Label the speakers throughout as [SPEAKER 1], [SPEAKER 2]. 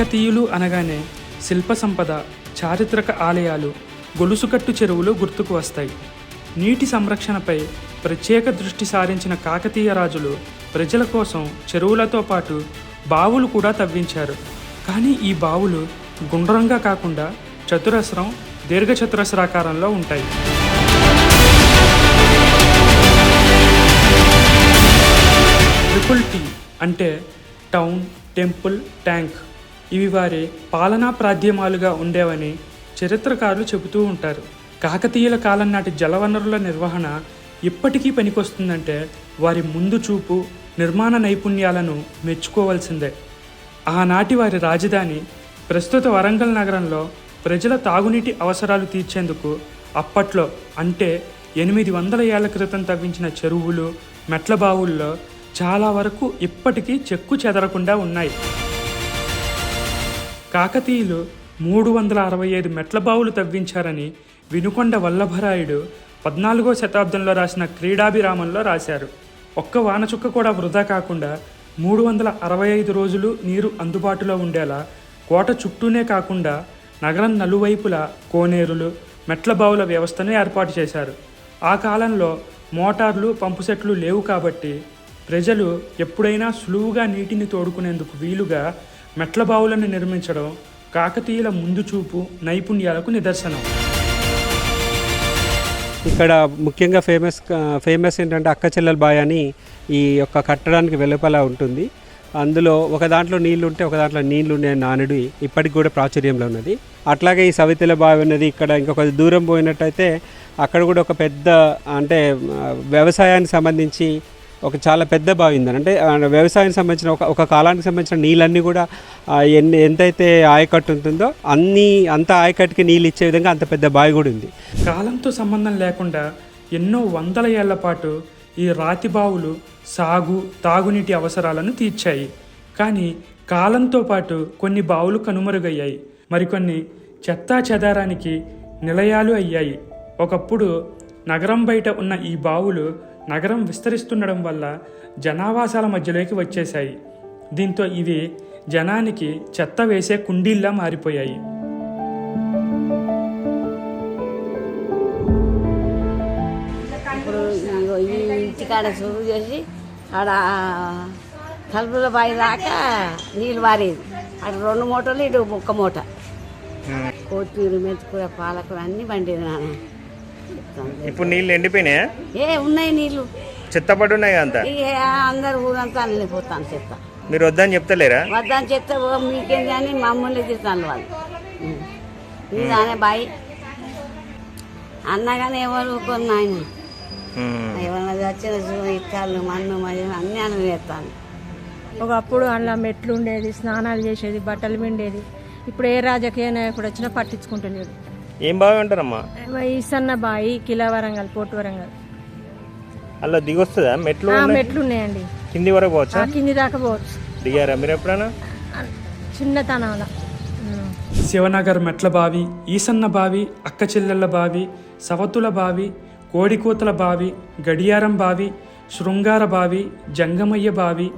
[SPEAKER 1] కాకతీయులు అనగానే శిల్ప సంపద చారిత్రక ఆలయాలు గొలుసుకట్టు చెరువులు గుర్తుకు వస్తాయి. నీటి సంరక్షణపై ప్రత్యేక దృష్టి సారించిన కాకతీయ రాజులు ప్రజల కోసం చెరువులతో పాటు బావులు కూడా తవ్వించారు. కానీ ఈ బావులు గుండ్రంగా కాకుండా చతురస్రం దీర్ఘచతురస్రాకారంలో ఉంటాయి. ట్రిపుల్ టీ అంటే టౌన్ టెంపుల్ ట్యాంక్. ఇవి వారి పాలనా ప్రాధ్యమాలుగా ఉండేవని చరిత్రకారులు చెబుతూ ఉంటారు. కాకతీయుల కాలం నాటి జలవనరుల నిర్వహణ ఇప్పటికీ పనికొస్తుందంటే వారి ముందు చూపు నిర్మాణ నైపుణ్యాలను మెచ్చుకోవాల్సిందే. ఆనాటి వారి రాజధాని ప్రస్తుత వరంగల్ నగరంలో ప్రజల తాగునీటి అవసరాలు తీర్చేందుకు అప్పట్లో అంటే ఎనిమిది వందల ఏళ్ళ క్రితం తవ్వించిన చెరువులు మెట్ల బావుల్లో చాలా వరకు ఇప్పటికీ చెక్కు చెదరకుండా ఉన్నాయి. కాకతీయులు మూడు వందల అరవై ఐదు మెట్ల బావులు తవ్వించారని వినుకొండ వల్లభరాయుడు పద్నాలుగో శతాబ్దంలో రాసిన క్రీడాభిరామంలో రాశారు. ఒక్క వానచుక్క కూడా వృధా కాకుండా మూడు వందల అరవై ఐదు రోజులు నీరు అందుబాటులో ఉండేలా కోట చుట్టూనే కాకుండా నగరం నలువైపులా కోనేరులు మెట్ల బావుల వ్యవస్థను ఏర్పాటు చేశారు. ఆ కాలంలో మోటార్లు పంపుసెట్లు లేవు కాబట్టి ప్రజలు ఎప్పుడైనా సులువుగా నీటిని తోడుకునేందుకు వీలుగా మెట్ల బావులను నిర్మించడం కాకతీయుల ముందు చూపు నైపుణ్యాలకు నిదర్శనం.
[SPEAKER 2] ఇక్కడ ముఖ్యంగా ఫేమస్ ఫేమస్ ఏంటంటే అక్క చెల్లెల బాయ్ అని ఈ యొక్క కట్టడానికి వెలుపల ఉంటుంది. అందులో ఒక దాంట్లో నీళ్ళు ఉంటే ఒక దాంట్లో నీళ్ళు ఉండే నానుడి ఇప్పటికి కూడా ప్రాచుర్యంలో ఉన్నది. అట్లాగే ఈ సవితల బావి ఉన్నది ఇక్కడ ఇంకొక దూరం పోయినట్టయితే అక్కడ కూడా ఒక పెద్ద అంటే వ్యవసాయానికి సంబంధించి ఒక చాలా పెద్ద బావి ఉందని. అంటే వ్యవసాయం వ్యవసాయానికి సంబంధించిన ఒక ఒక కాలానికి సంబంధించిన నీళ్ళన్నీ కూడా ఎన్ని ఎంతైతే ఆయకట్టు ఉంటుందో అన్ని అంత ఆయకట్టుకి నీళ్ళు ఇచ్చే విధంగా అంత పెద్ద బావి కూడా ఉంది.
[SPEAKER 1] కాలంతో సంబంధం లేకుండా ఎన్నో వందల ఏళ్ళ పాటు ఈ రాతి బావులు సాగు తాగునీటి అవసరాలను తీర్చాయి. కానీ కాలంతో పాటు కొన్ని బావులు కనుమరుగయ్యాయి. మరికొన్ని చెత్తా చెదారానికి నిలయాలు అయ్యాయి. ఒకప్పుడు నగరం బయట ఉన్న ఈ బావులు నగరం విస్తరిస్తుండడం వల్ల జనావాసాల మధ్యలోకి వచ్చేశాయి. దీంతో ఇవి జనానికి చెత్త వేసే కుండీల్లా మారిపోయాయి.
[SPEAKER 3] ఈ ఇంటికాడ సురువు చేసి ఆడ తలుపుల బావి దాకా నీళ్ళు పారేది అటు రెండు మూటలు ఇటు ఒక్క మూట. కొత్తిమీర మెంతికూర పాలకూర అన్నీ పండేది నాన్న.
[SPEAKER 4] ఇప్పుడు నీళ్ళు ఎండిపోయినాయా?
[SPEAKER 3] ఏ ఉన్నాయి నీళ్ళు.
[SPEAKER 4] చెత్తపడి ఉన్నాయి అంతా?
[SPEAKER 3] అందరు ఊరంతా వెళ్ళిపోతాను చెత్త.
[SPEAKER 4] మీరు వద్దని చెప్తలేరా?
[SPEAKER 3] వద్దని చెత్త ఓ మీకేంది అని మమ్మల్ని తిడతాను వాళ్ళు. ఇదానే బాయి. అన్నగానే ఎవరు
[SPEAKER 4] ఉమ్.
[SPEAKER 3] ఏమన్నా వచ్చిన ఇట్టాలు మన్ను మరి అన్నీ అని చేస్తాను
[SPEAKER 5] ఒకప్పుడు అందులో మెట్లు ఉండేది స్నానాలు చేసేది బట్టలు పిండేది. ఇప్పుడు ఏ రాజకీయ నాయకుడు వచ్చినా పట్టించుకుంటున్నాడు
[SPEAKER 4] ఏం బాగా అంటారమ్మా?
[SPEAKER 5] ఈసన్న బాయి కిలా వరంగల్ పోటు వరంగల్.
[SPEAKER 4] అలా దిగొస్తుందా? మెట్లు
[SPEAKER 5] ఆ,
[SPEAKER 4] ఉన్నాయి?
[SPEAKER 5] మెట్లు ఉన్నాయండి.
[SPEAKER 4] కింది వరకు పోవచ్చా?
[SPEAKER 5] కింది దాకా పోవచ్చు.
[SPEAKER 4] దిగారా మీరు ఎప్పుడైనా?
[SPEAKER 5] చిన్నతనంలో ఉమ్.
[SPEAKER 1] శివనగర్ మెట్ల బావి ఈసన్న బావి అక్క చెల్లెళ్ళ బావి సవతుల బావి కోడికూతల బావి గడియారం బావి శృంగార బావి జంగమయ్య బావి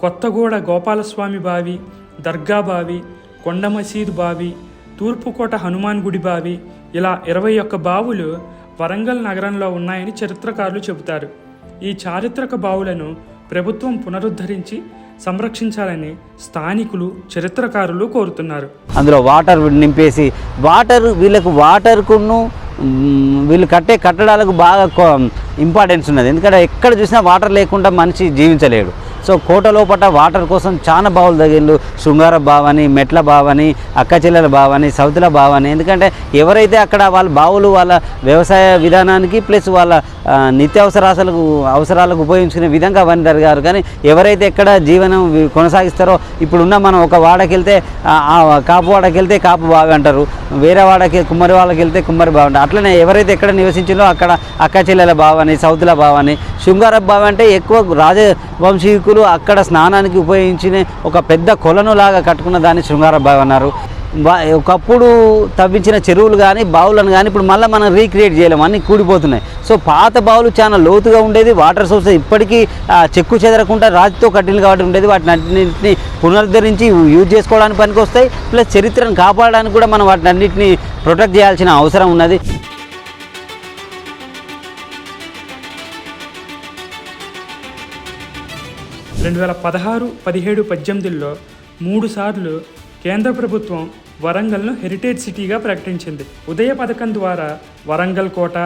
[SPEAKER 1] కొత్తగూడ గోపాలస్వామి బావి దర్గా బావి కొండ మసీదు బావి తూర్పుకోట హనుమాన్ గుడి బావి ఇలా ఇరవై ఒక్క బావులు వరంగల్ నగరంలో ఉన్నాయని చరిత్రకారులు చెబుతారు. ఈ చారిత్రక బావులను ప్రభుత్వం పునరుద్ధరించి సంరక్షించాలని స్థానికులు చరిత్రకారులు కోరుతున్నారు.
[SPEAKER 6] అందులో వాటర్ నింపేసి వాటర్ వీళ్ళకు వాటర్కును వీళ్ళు కట్టే కట్టడాలకు బాగా ఇంపార్టెన్స్ ఉన్నది. ఎందుకంటే ఎక్కడ చూసినా వాటర్ లేకుండా మనిషి జీవించలేడు. సో కోట లోపల వాటర్ కోసం చాలా బావులు తగిళ్ళు శృంగార బావని మెట్ల బావని అక్కచెల్లెల బావని సౌతుల బావని ఎందుకంటే ఎవరైతే అక్కడ వాళ్ళ బావులు వాళ్ళ వ్యవసాయ విధానానికి ప్లస్ వాళ్ళ నిత్యావసరాలకు అవసరాలకు ఉపయోగించుకునే విధంగా అవన్నీ జరిగారు. కానీ ఎవరైతే ఎక్కడ జీవనం కొనసాగిస్తారో ఇప్పుడున్న మనం ఒక వాడకి వెళ్తే కాపు వాడకి వెళ్తే కాపు బావి అంటారు వేరే వాడకి కుమ్మరి వాళ్ళకి వెళ్తే కుమ్మరి బావి అంటారు అట్లనే ఎవరైతే ఎక్కడ నివసించిందో అక్కడ అక్కచెల్లెల బావని సౌతుల బావని శృంగార బావి అంటే ఎక్కువ రాజవంశీకులు అక్కడ స్నానానికి ఉపయోగించిన ఒక పెద్ద కొలను లాగా కట్టుకున్న దాన్ని శృంగార బావి అన్నారు. ఒకప్పుడు తవ్వించిన చెరువులు కానీ బావులను కానీ ఇప్పుడు మళ్ళీ మనం రీక్రియేట్ చేయలేము. అన్నీ కూడిపోతున్నాయి. సో పాత బావులు చాలా లోతుగా ఉండేది. వాటర్ సోర్స్ ఇప్పటికీ చెక్కు చెదరకుండా రాతితో కట్టిన కాబట్టి ఉండేది. వాటిని అన్నింటినీ పునరుద్ధరించి యూజ్ చేసుకోవడానికి పనికి వస్తాయి ప్లస్ చరిత్రను కాపాడడానికి కూడా మనం వాటిని అన్నింటినీ ప్రొటెక్ట్ చేయాల్సిన అవసరం ఉన్నది.
[SPEAKER 1] రెండు వేల పదహారు పదిహేడు పద్దెనిమిదిలో మూడుసార్లు కేంద్ర ప్రభుత్వం వరంగల్ను హెరిటేజ్ సిటీగా ప్రకటించింది. ఉదయ పథకం ద్వారా వరంగల్ కోట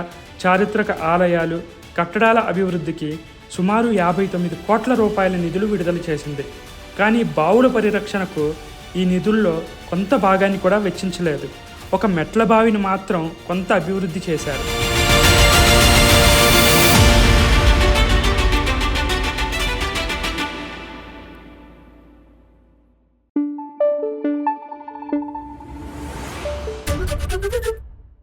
[SPEAKER 1] చారిత్రక ఆలయాలు కట్టడాల అభివృద్ధికి సుమారు యాభై తొమ్మిది కోట్ల రూపాయల నిధులు విడుదల చేసింది. కానీ బావుల పరిరక్షణకు ఈ నిధుల్లో కొంత భాగాన్ని కూడా వెచ్చించలేదు. ఒక మెట్ల బావిని మాత్రం కొంత అభివృద్ధి చేశారు.